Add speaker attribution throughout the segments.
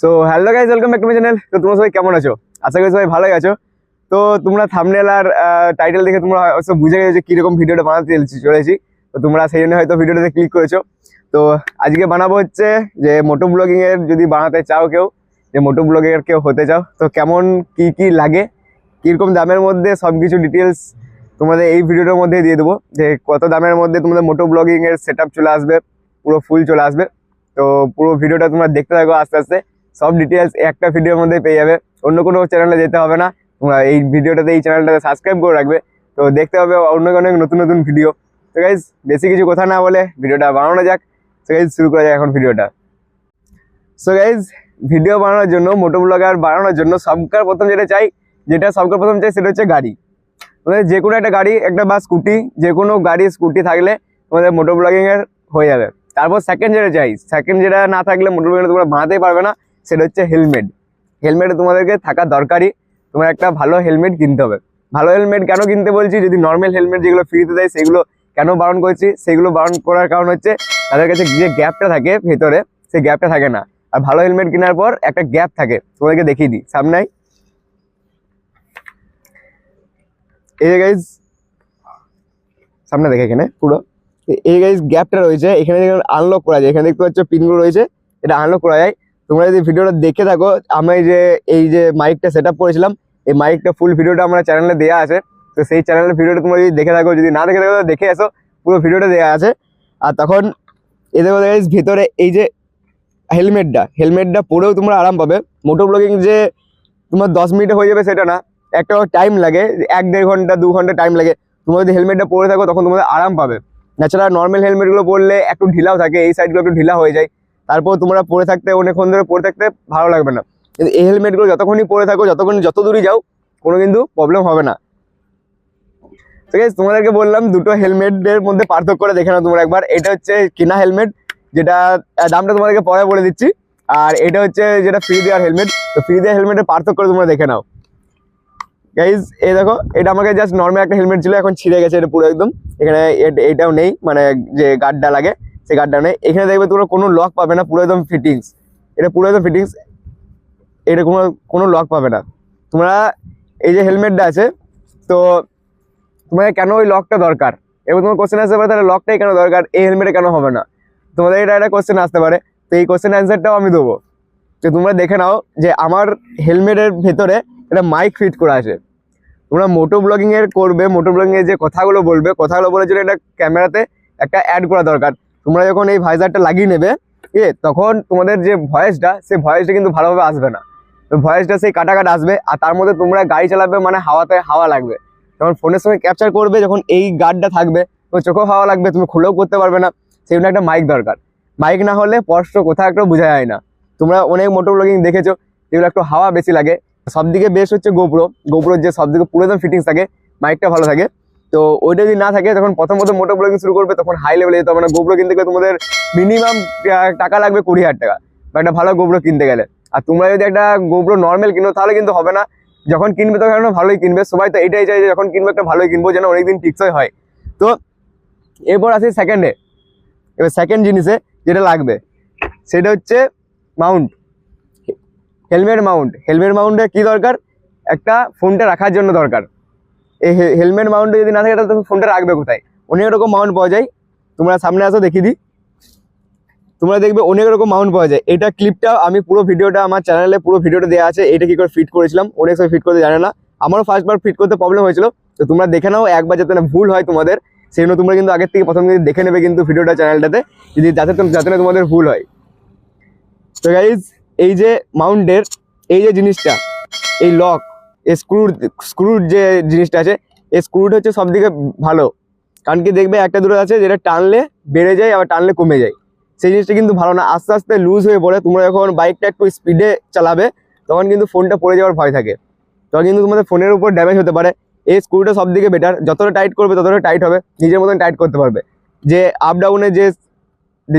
Speaker 1: So hello guys welcome back to my channel তো তোমরা সবাই কেমন আছো? আশা করি সবাই ভালোই আছো। তো তোমরা থামনেল আর টাইটেল দেখে তোমরা হয়তো বুঝে গেছো যে কীরকম ভিডিওটা বানাতে চলেছি তো তোমরা সেই জন্য হয়তো ভিডিওটাতে ক্লিক করেছ। তো আজকে বানাবো হচ্ছে যে মোটো ব্লগিংয়ের যদি বানাতে চাও কেউ, যে মোটো ব্লগিং এর কেউ হতে চাও, তো কেমন, কি কি লাগে, কীরকম দামের মধ্যে সব কিছু ডিটেলস তোমাদের এই ভিডিওটার মধ্যে দিয়ে দেবো। যে কত দামের মধ্যে তোমাদের মোটো ব্লগিংয়ের সেট চলে আসবে, পুরো ফুল চলে আসবে। তো পুরো ভিডিওটা তোমরা দেখতে থাকো আস্তে আস্তে। সব ডিটেলস একটা ভিডিওর মধ্যে পেয়ে যাবে। অন্য কোনো চ্যানেলে যেতে হবে না। এই ভিডিওটাতে এই চ্যানেলটাতে সাবস্ক্রাইব করে রাখবে। তো দেখতে হবে অন্য অনেক নতুন নতুন ভিডিও তো গাইজ বেশি কিছু কথা না বলে ভিডিওটা বানানো যাক। তো গাইজ শুরু করা যাক এখন ভিডিওটা সো গাইজ ভিডিও বানানোর জন্য মোটো ব্লগার বানানোর জন্য সবকার প্রথম যেটা চাই, যেটা সবকার প্রথম চাই সেটা হচ্ছে গাড়ি। তোমাদের যে কোনো একটা গাড়ি, একটা বা স্কুটি যে কোনো গাড়ি স্কুটি থাকলে তোমাদের মোটো ব্লগিংয়ের হয়ে যাবে। তারপর সেকেন্ড যেটা চাই সেকেন্ড যেটা না থাকলে মোটর ব্লগিং তোমরা বানাতেই পারবে না। সেটা হচ্ছে হেলমেট। হেলমেট তোমাদেরকে থাকা দরকারই। তোমার একটা ভালো হেলমেট কিনতে হবে। ভালো হেলমেট কেন কিনতে বলছি? যদি নর্মাল হেলমেট যেগুলো ফ্রিতে দেয়, সেগুলো কেন বারণ করছি? সেগুলো বারণ করার কারণ হচ্ছে, তাদের কাছে যে গ্যাপটা থাকে ভেতরে, সেই গ্যাপটা থাকে না। আর ভালো হেলমেট কেনার পর একটা গ্যাপ থাকে। তোমাদেরকে দেখিয়ে দিই। সামনে এই গাইজ সামনে দেখে এখানে পুরো। এই গাইজ গ্যাপটা রয়েছে। এখানে আনলক করা যায়, এখানে দেখতে পাচ্ছ পিনগুলো রয়েছে। এটা আনলক করা যায়। তোমরা যদি ভিডিওটা দেখে থাকো আমি যে, এই যে মাইকটা সেট করেছিলাম, এই মাইকটা ফুল ভিডিওটা আমার চ্যানেলে দেওয়া আছে। তো সেই চ্যানেলের ভিডিওটা তোমরা যদি দেখে থাকো, যদি না দেখে থাকো দেখে এসো, পুরো ভিডিওটা দেওয়া আছে। আর তখন এদের ভিতরে এই যে হেলমেটটা হেলমেটটা পরেও তোমরা আরাম পাবে। মোটর ব্লগিং যে তোমার দশ মিনিটে হয়ে যাবে সেটা না, একটা টাইম লাগে, এক দেড় ঘণ্টা, দু ঘণ্টা টাইম লাগে। তোমরা যদি হেলমেটটা পরে থাকো, তখন তোমাদের আরাম পাবে। তাছাড়া নর্মাল হেলমেটগুলো পরলে একটু ঢিলাও থাকে, এই সাইডগুলো একটু ঢিলা হয়ে যায়। তারপর তোমরা পরে থাকতে, অনেকক্ষণ ধরে পরে থাকতে ভালো লাগবে না। কিন্তু এই হেলমেটগুলো যতক্ষণই পরে থাকো, যতক্ষণ যত দূরই যাও, কোনো কিন্তু প্রবলেম হবে না। ঠিক আছে, তোমাদেরকে বললাম দুটো হেলমেটের মধ্যে পার্থক্য করে দেখে নাও তোমরা একবার। এটা হচ্ছে কিনা হেলমেট যেটা দামটা তোমাদেরকে পরে বলে দিচ্ছি। আর এটা হচ্ছে যেটা ফ্রি দেওয়ার হেলমেট তো ফ্রি দেওয়ার হেলমেটের পার্থক্য তোমরা দেখে নাও। গাইজ এই দেখো, এটা আমাকে জাস্ট নর্মাল একটা হেলমেট ছিল, এখন ছিঁড়ে গেছে, এটা পুরো একদম। এখানে এ- এইটাও নেই মানে যে গার্ডটা লাগে। সেই গার্ডটা নেই এখানে দেখবে তোমরা কোনো লক পাবে না, পুরো একদম ফিটিংস এটা পুরো একদম ফিটিংস এটা কোনো কোনো লক পাবে না। তোমরা এই যে হেলমেটটা আছে, তো তোমাদের কেন ওই লকটা দরকার? এবার তোমার কোশ্চেন আসতে পারে, তাহলে লকটাই কেন দরকার? এই হেলমেটে কেন হবে না? তোমাদের এটা একটা কোশ্চেন আসতে পারে, তো এই কোশ্চেন অ্যান্সারটাও আমি দেবো। তো তোমরা দেখে নাও যে আমার হেলমেটের ভেতরে একটা মাইক ফিট করা আছে। তোমরা মোটো ব্লগিংয়ের করবে মোটো ব্লগিং এর যে কথাগুলো বলবে, কথাগুলো বলার জন্য একটা ক্যামেরাতে একটা অ্যাড করা দরকার। তোমরা যখন এই ভাইজারটা লাগিয়ে নেবে আছে, তখন তোমাদের যে ভয়েসটা সেই ভয়েসটা কিন্তু ভালোভাবে আসবে না। তো ভয়েসটা সেই কাটা কাটা আসবে আর তার মধ্যে তোমরা গাড়ি চালাবে মানে হাওয়াতে হাওয়া লাগবে। যখন ফোনের সঙ্গে ক্যাপচার করবে, যখন এই গার্ডটা থাকবে তো চোখেও হাওয়া লাগবে, তুমি খুলেও করতে পারবে না। সেই জন্য একটা মাইক দরকার। মাইক না হলে স্পষ্ট কোথাও একটা বোঝা যায় না। তোমরা অনেক মোটো ব্লগিং দেখেছ এগুলো একটু হাওয়া বেশি লাগে। সব দিকে বেশ হচ্ছে গোপ্রো গোপ্রোর যে সব দিকে পুরো একদম ফিটিংস থাকে মাইকটা ভালো থাকে। তো ওইটা যদি না থাকে, তখন প্রথম প্রথম মোটো ব্লগিং শুরু করবে, তখন হাই লেভেলে যেতে হবে। না গোপ্রো কিনতে গেলে তোমাদের মিনিমাম টাকা লাগবে কুড়ি হাজার টাকা। বা একটা ভালো গোপ্রো কিনতে গেলে। আর তোমরা যদি একটা গোপ্রো নর্মাল কিনো, তাহলে কিন্তু হবে না। যখন কিনবে, তখন ভালোই কিনবে। সবাই তো এটাই চাই যে, যখন কিনবে একটা ভালোই কিনবো, যেন অনেকদিন টিকসই হয়। তো এরপর আসি সেকেন্ডে এবার সেকেন্ড জিনিসে যেটা লাগবে, সেটা হচ্ছে মাউন্ট হেলমেট মাউন্ট হেলমেট মাউন্টে কি দরকার? একটা ফোনটা রাখার জন্য দরকার। এই হেলমেট মাউন্টে যদি না থাকে, তাহলে ফোনটা রাখবে কোথায়? অনেক রকম মাউন্ট পাওয়া যায়। তোমরা সামনে আসো দেখিয়ে দিই। তোমরা দেখবে অনেক রকম মাউন্ট পাওয়া যায়। এটা ক্লিপটা আমি পুরো ভিডিওটা আমার চ্যানেলে পুরো ভিডিওটা দেওয়া আছে। এটা কি করে ফিট করেছিলাম, অনেক সময় ফিট করতে জানে না। আমারও ফার্স্ট বার ফিট করতে প্রবলেম হয়েছিল। তো তোমরা দেখে নাও, একবার যাতে না ভুল হয় তোমাদের। সেই জন্য তোমরা কিন্তু আগের থেকে প্রথম কিন্তু দেখে নেবে কিন্তু ভিডিওটা চ্যানেলটাতে যদি যাতে যাতে না তোমাদের ভুল হয়। তো গাইজ এই যে মাউন্টের এই যে জিনিসটা, এই লক স্ক্রুর স্ক্রুর যে জিনিসটা আছে, এই স্ক্রুটা হচ্ছে সব দিকে ভালো। কারণ কি দেখবে, একটা দূরে আছে যেটা টানলে বেড়ে যায়, আবার টানলে কমে যায়। সেই জিনিসটা কিন্তু ভালো না। আস্তে আস্তে লুজ হয়ে পড়ে, তোমরা যখন বাইকটা একটু স্পিডে চালাবে, তখন কিন্তু ফোনটা পড়ে যাওয়ার ভয় থাকে। তখন কিন্তু তোমাদের ফোনের উপর ড্যামেজ হতে পারে। এই স্ক্রুটা সব দিকে বেটার যতটা টাইট করবে, ততটা টাইট হবে। নিজের মতন টাইট করতে পারবে। যে আপ ডাউনে যে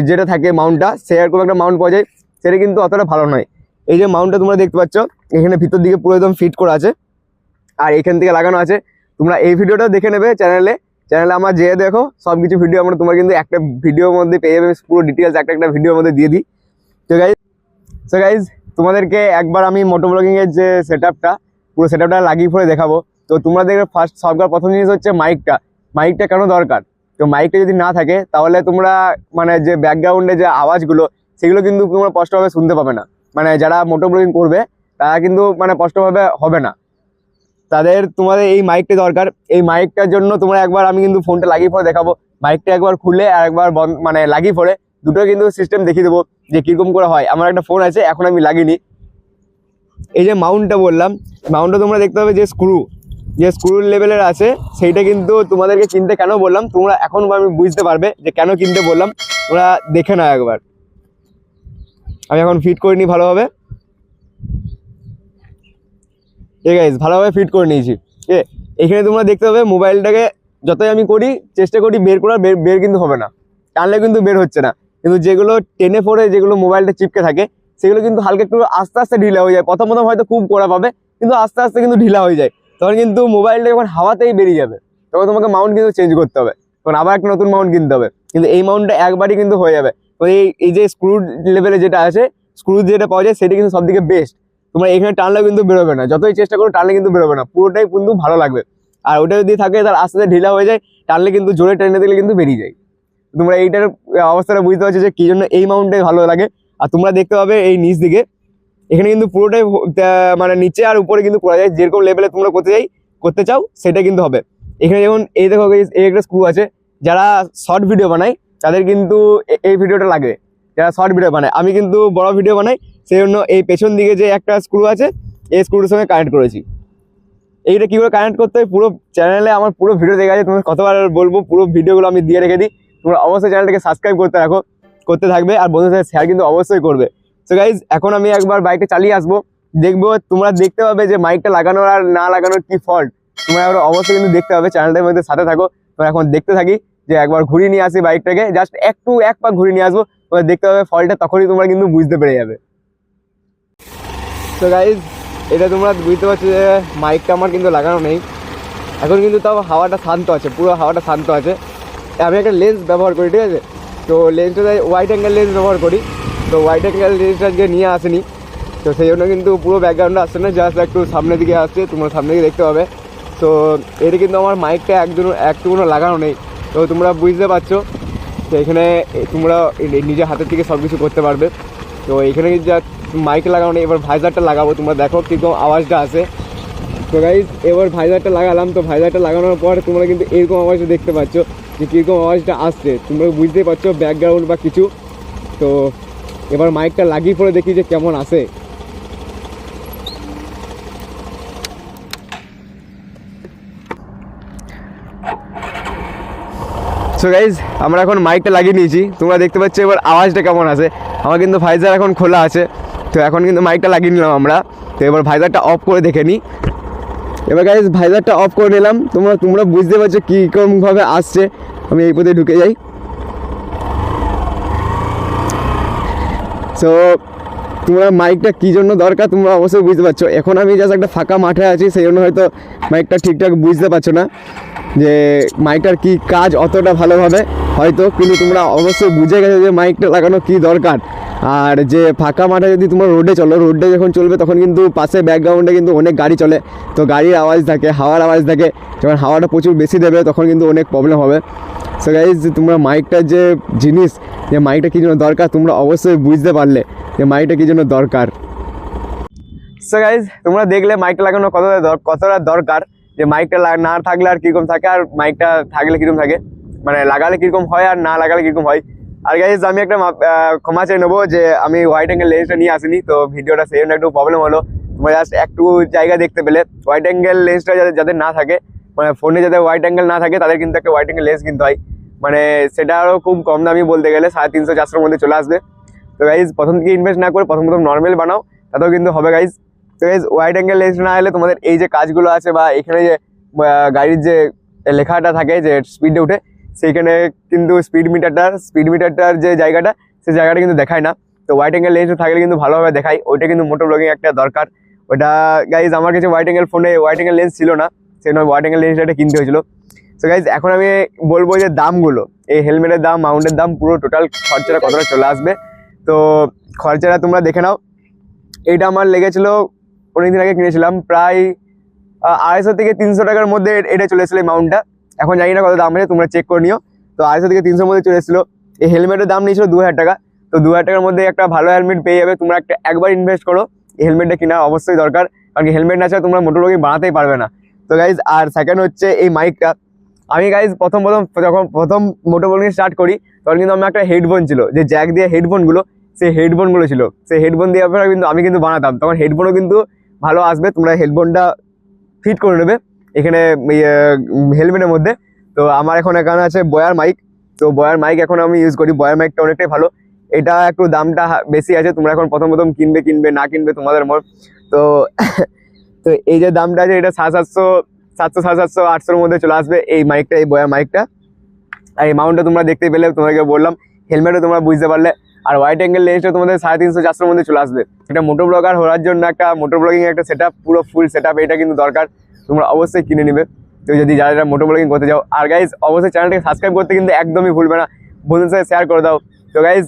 Speaker 1: যেটা থাকে মাউন্টটা সে এরকম একটা মাউন্ট পাওয়া যায়, সেটা কিন্তু অতটা ভালো নয়। এই যে মাউন্টটা তোমরা দেখতে পাচ্ছ, এখানে ভিতর দিকে পুরো একদম ফিট করা আছে। আর এখান থেকে লাগানো আছে। তোমরা এই ভিডিওটা দেখে নেবে চ্যানেলে চ্যানেলে আমার যেয়ে দেখো সব কিছু ভিডিও আমরা তোমার কিন্তু একটা ভিডিওর মধ্যে পেয়ে যাবে। পুরো ডিটেলস একটা একটা ভিডিওর মধ্যে দিয়ে দিই। তো গাইজ সো গাইজ তোমাদেরকে একবার আমি মোটো ব্লগিং এর যে সেট পুরো সেট আপটা লাগিয়ে পরে দেখাবো। তো তোমাদের ফার্স্ট সবকার প্রথম জিনিস হচ্ছে মাইকটা মাইকটা কেন দরকার? তো মাইকটা যদি না থাকে, তাহলে তোমরা মানে যে ব্যাকগ্রাউন্ডে যে আওয়াজগুলো, সেগুলো কিন্তু তোমরা স্পষ্টভাবে শুনতে পাবে না। মানে যারা মোটো ব্লগিং করবে, তারা কিন্তু মানে স্পষ্টভাবে হবে না। তাদের, তোমাদের এই মাইকটা দরকার। এই মাইকটার জন্য তোমরা একবার আমি কিন্তু ফোনটা লাগিয়ে পরে দেখাবো। মাইকটা একবার খুলে আর একবার মানে লাগিয়ে পরে দুটো কিন্তু সিস্টেম দেখিয়ে দেবো যে কীরকম করে হয়। আমার একটা ফোন আছে, এখন আমি লাগিনি। এই যে মাউন্টটা বললাম মাউন্টটা তোমরা দেখতে পাবে যে স্ক্রু যে স্ক্রু লেভেলের আছে, সেইটা কিন্তু তোমাদেরকে কিনতে কেন বললাম, তোমরা এখন আমি বুঝতে পারবে যে কেন কিনতে বললাম। তোমরা দেখে নাও একবার। আমি এখন ফিট করে নিই ভালোভাবে। ঠিক আছে ভালোভাবে ফিট করে নিয়েছি। আছে? এখানে তোমরা দেখতে পাবে মোবাইলটাকে যতই আমি করি, চেষ্টা করি বের করার, বের বের কিন্তু হবে না। টানলে কিন্তু বের হচ্ছে না। কিন্তু যেগুলো টেনে পড়ে যেগুলো মোবাইলটা চিপকে থাকে, সেগুলো কিন্তু হালকা একটু আস্তে আস্তে ঢিলা হয়ে যায়। প্রথম প্রথম হয়তো খুব কড়া পাবে, কিন্তু আস্তে আস্তে কিন্তু ঢিলা হয়ে যায়। তখন কিন্তু মোবাইলটা যখন হাওয়াতেই বেরিয়ে যাবে, তখন তোমাকে মাউন্ট কিন্তু চেঞ্জ করতে হবে। তখন আবার একটা নতুন মাউন্ট কিনতে হবে। কিন্তু এই মাউন্টটা একবারই কিন্তু হয়ে যাবে। তো এই এই যে স্ক্রু লেভেলে যেটা আছে স্ক্রু যেটা পাওয়া যায় সেটা কিন্তু সব থেকে বেস্ট তোমরা এখানে টানলেও কিন্তু বেরোবে না। যতই চেষ্টা করো, টানলে কিন্তু বেরোবে না। পুরোটাই কিন্তু ভালো লাগবে। আর ওটা যদি থাকে, তার আস্তে আস্তে ঢিলা হয়ে যায়, টানলে কিন্তু জোরে টেনে দিলে কিন্তু বেরিয়ে যায়। তোমরা এইটার অবস্থাটা বুঝতে পারছ যে কি জন্য এই মাউন্টটাই ভালো লাগে। আর তোমরা দেখতে পাবে এই নিচ দিকে। এখানে কিন্তু পুরোটাই মানে নিচে আর উপরে কিন্তু করা যায়। যেরকম লেভেলে তোমরা করতে চাই করতে চাও, সেটা কিন্তু হবে। এখানে যেমন এই দেখো, এই একটা স্ক্রু আছে। যারা শর্ট ভিডিও বানায় তাদের কিন্তু এই ভিডিওটা লাগে। যারা শর্ট ভিডিও বানায়। আমি কিন্তু বড় ভিডিও বানাই, সেই জন্য এই পেছন দিকে যে একটা স্ক্রু আছে, এই স্ক্রুর সঙ্গে কানেক্ট করেছি। এইটা কী করে কানেক্ট করতে হয়, পুরো চ্যানেলে আমার পুরো ভিডিও দেখা যায়। তোমার কতবার বলব, পুরো ভিডিওগুলো আমি দিয়ে রেখে দিই। তোমরা অবশ্যই চ্যানেলটাকে সাবস্ক্রাইব করতে রাখো, করতে থাকবে। আর বন্ধুদের সাথে শেয়ার কিন্তু অবশ্যই করবে। সো গাইজ এখন আমি একবার বাইকটা চালিয়ে আসব। দেখব, তোমরা দেখতে পাবে যে মাইকটা লাগানোর আর না লাগানোর কি ফল্ট তোমরা অবশ্যই কিন্তু দেখতে পাবে চ্যানেলটার মধ্যে সাথে থাকো। তোমরা এখন দেখতে থাকি। যে একবার ঘুরিয়ে নিয়ে আসি বাইকটাকে জাস্ট একটু এক পাক ঘুরিয়ে নিয়ে আসব দেখতে পাবে ফলটা, তখনই তোমরা কিন্তু বুঝতে পেরে যাবে। তো গাইজ এটা তোমরা বুঝতে পারছ যে মাইকটা আমার কিন্তু লাগানো নেই। এখন কিন্তু তাও হাওয়াটা শান্ত আছে, পুরো হাওয়াটা শান্ত আছে। আমি একটা লেন্স ব্যবহার করি, ঠিক আছে? তো লেন্সটা হোয়াইট অ্যাঙ্গেল লেন্স ব্যবহার করি, তো হোয়াইট অ্যাঙ্গেল লেন্সটা আজকে নিয়ে আসেনি। তো সেই জন্য কিন্তু পুরো ব্যাকগ্রাউন্ডে আসছে না জাস্ট একটু সামনের দিকে আসছে, তোমরা সামনে দিকে দেখতে পাবে। তো এটা কিন্তু আমার মাইকটা একদম একটুকুনো লাগানো নেই। তো তোমরা বুঝতে পারছ, তো এখানে তোমরা নিজের হাতের থেকে সব কিছু করতে পারবে। তো এখানে যা মাইক লাগানো, এবার ভাইজারটা লাগাবো, তোমরা দেখো কীরকম আওয়াজটা আসে। তো গাইজ এবার ভাইজারটা লাগালাম, তো ভাইজারটা লাগানোর পর তোমরা কিন্তু এরকম আওয়াজটা দেখতে পাচ্ছ যে কীরকম আওয়াজটা আসছে। তোমরা বুঝতেই পারছ ব্যাকগ্রাউন্ড বা কিছু। তো এবার মাইকটা লাগিয়ে পরে দেখি যে কেমন আসে। সো গাইজ আমরা এখন মাইকটা লাগিয়ে নিয়েছি। তোমরা দেখতে পাচ্ছ এবার আওয়াজটা কেমন আছে। আমার কিন্তু ভাইজার এখন খোলা আছে। তো এখন কিন্তু মাইকটা লাগিয়ে নিলাম আমরা। তো এবার ভাইজারটা অফ করে দেখে নিই এবার গাইজ ভাইজারটা অফ করে নিলাম। তোমরা তোমরা বুঝতে পারছ কী কীরকমভাবে আসছে। আমি এই পথে ঢুকে যাই। সো তোমরা মাইকটা কী জন্য দরকার তোমরা অবশ্যই বুঝতে পারছ। এখন আমি জাস্ট একটা ফাঁকা মাঠে আছি, সেই জন্য হয়তো মাইকটা ঠিকঠাক বুঝতে পারছ না যে মাইকটার কি কাজ অতটা ভালোভাবে। হয়তো কিন্তু তোমরা অবশ্যই বুঝে গেছো যে মাইকটা লাগানো কি দরকার। আর যে ফাঁকা মাঠে যদি তোমরা রোডে চলো রোডে যখন চলবে তখন কিন্তু পাশে ব্যাকগ্রাউন্ডে কিন্তু অনেক গাড়ি চলে। তো গাড়ির আওয়াজ থাকে, হাওয়ার আওয়াজ থাকে। যখন হাওয়াটা প্রচুর বেশি দেবে তখন কিন্তু অনেক প্রবলেম হবে। সো গাইজ তোমরা মাইকটার যে জিনিস, যে মাইকটা কী জন্য দরকার তোমরা অবশ্যই বুঝতে পারলে যে মাইকটা কী জন্য দরকার। সো গাইজ তোমরা দেখলে মাইকটা লাগানো কতটা কতটা দরকার? যে মাইকটা না থাকলে আর কীরকম থাকে, আর মাইকটা থাকলে কীরকম থাকে? মানে লাগালে কীরকম হয় আর না লাগালে কীরকম হয়? আর গাইজ আমি একটা ক্ষমা চেয়ে নেব যে আমি হোয়াইট অ্যাঙ্গেল লেন্সটা নিয়ে আসিনি, তো ভিডিওটা সেই একটু প্রবলেম হলো। তোমরা জাস্ট একটু জায়গা দেখতে পেলে। হোয়াইট অ্যাঙ্গেল লেন্সটা যাদের যাদের না থাকে মানে ফোনে যাদের হোয়াইট অ্যাঙ্গেল না থাকে, তাদের কিন্তু একটা হোয়াইট অ্যাঙ্গেল লেন্স কিনতে হয়। মানে সেটা আরও খুব কম দামি বলতে গেলে, সাড়ে তিনশো, চারশোর মধ্যে চলে আসবে। তো গাইজ প্রথম থেকে ইনভেস্ট না করে প্রথম প্রথম নর্মাল বানাও, তাতেও কিন্তু হবে গাইজ তো গাইজ ওয়াইড অ্যাঙ্গেল লেন্স না হলে তোমাদের এই যে কাজগুলো আছে বা এখানে যে গাড়ির যে লেখাটা থাকে যে স্পিডে উঠে সেইখানে কিন্তু স্পিড মিটারটার স্পিড মিটারটার যে জায়গাটা সেই জায়গাটা কিন্তু দেখায় না। তো ওয়াইড অ্যাঙ্গেল লেন্স থাকলে কিন্তু ভালোভাবে দেখায়। ওইটা কিন্তু মোটর ব্লগিং একটা দরকার। ওটা গাইজ আমার কাছে ওয়াইড অ্যাঙ্গেল ফোনে ওয়াইড অ্যাঙ্গেল লেন্স ছিল না। সেই জন্য ওয়াইড অ্যাঙ্গেল লেন্সটা কিনতে হয়েছিল। তো গাইজ এখন আমি বলব যে দামগুলো। এই হেলমেটের দাম মাউন্টের দাম পুরো টোটাল খরচাটা কতটা চলে আসবে। তো খরচাটা তোমরা দেখে নাও। এইটা আমার লেগেছিল, অনেকদিন আগে কিনেছিলাম। প্রায় আড়াইশো থেকে তিনশো টাকার মধ্যে এটা চলে এসেছিল এই মাউন্টটা এখন জানি না কত দাম আছে, তোমরা চেক করে নিও। তো আড়াইশো থেকে তিনশোর মধ্যে চলে এসেছিল। এই হেলমেটের দাম নিয়েছিল দু হাজার টাকা। তো দু হাজার টাকার মধ্যে একটা ভালো হেলমেট পেয়ে যাবে। তোমরা একটা একবার ইনভেস্ট করো। এই হেলমেটটা কেনা অবশ্যই দরকার। কারণ হেলমেট না ছাড়া তোমরা মোটর ব্লগিং বানাতেই পারবে না। তো গাইজ আর সেকেন্ড হচ্ছে এই মাইকটা আমি গাইজ প্রথম প্রথম, যখন প্রথম মোটর ব্লগিং স্টার্ট করি, তখন কিন্তু আমার একটা হেডফোন ছিল। যে জ্যাক দিয়ে হেডফোনগুলো সেই হেডফোনগুলো ছিল। সেই হেডফোন দিয়ে আপনারা কিন্তু, আমি কিন্তু বানাতাম। তখন হেডফোনও কিন্তু ভালো আসবে। তোমরা হেডফোনটা ফিট করে নেবে। এখানে হেলমেটের মধ্যে। তো আমার এখন এখানে আছে বয়ার মাইক। তো বয়ার মাইক এখন আমি ইউজ করি। বয়ার মাইকটা অনেকটাই ভালো। এটা একটু দামটা বেশি আছে। তোমরা এখন প্রথম প্রথম কিনবে কিনবে, না কিনবে তোমাদের মত। তো তো এই যে দামটা আছে, এটা সাত সাতশো সাতশো, সাড়ে সাতশো, আটশোর মধ্যে চলে আসবে এই মাইকটা, এই বয়ার মাইকটা। আর এই মাউন্টটা তোমরা দেখতে পেলে তোমাকে বললাম, হেলমেটও তোমরা বুঝতে পারলে। আর হোয়াইট অ্যাঙ্গেল লেন্সটা তোমাদের সাড়ে তিনশো, চারশোর মধ্যে চলে আসবে। এটা মোটর ব্লগার হওয়ার জন্য একটা মোটর ব্লগিং একটা সেট পুরো ফুল সেট এটা কিন্তু দরকার। তোমরা অবশ্যই কিনে নিবে। তো যদি যারা যারা মোটর ব্লগিং করতে যাও, আর গাইজ অবশ্যই চ্যানেলটাকে সাবস্ক্রাইব করতে কিন্তু একদমই ভুলবে না। বন্ধুদের সাথে শেয়ার করে দাও। তো গাইজ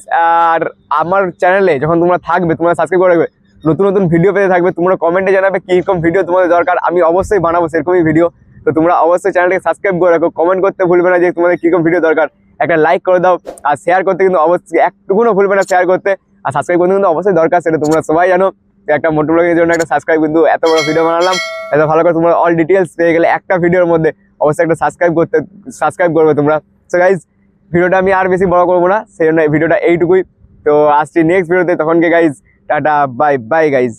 Speaker 1: আর আমার চ্যানেলে যখন তোমরা থাকবে, তোমরা সাবস্ক্রাইব করে রাখবে। নতুন নতুন ভিডিও পেতে থাকবে, তোমরা কমেন্টে জানাবে কীরকম ভিডিও তোমাদের দরকার। আমি অবশ্যই বানাবো সেরকমই ভিডিও তো তোমরা অবশ্যই চ্যানেলটাকে সাবস্ক্রাইব করে রাখো। কমেন্ট করতে ভুলবে না যে তোমাদের কীরকম ভিডিও দরকার। একটা লাইক করে দাও। আর শেয়ার করতে কিন্তু অবশ্যই একটুকুনও ভুলবে না শেয়ার করতে। আর সাবস্ক্রাইব করতে কিন্তু অবশ্যই দরকার, সেটা তোমরা সবাই জানো। একটা মোটর ব্লগের জন্য একটা সাবস্ক্রাইব কিন্তু এত বড় ভিডিও বানালাম। এত ভালো করে তোমরা অল ডিটেলস পেয়ে গেলে একটা ভিডিওর মধ্যে অবশ্যই একটা সাবস্ক্রাইব করতে সাবস্ক্রাইব করবে তোমরা। সো গাইজ ভিডিওটা আমি আর বেশি বড় করব না, সেই জন্য ভিডিওটা এইটুকুই। তো আসছি নেক্সট ভিডিওতে তখনকে guys tata bye bye guys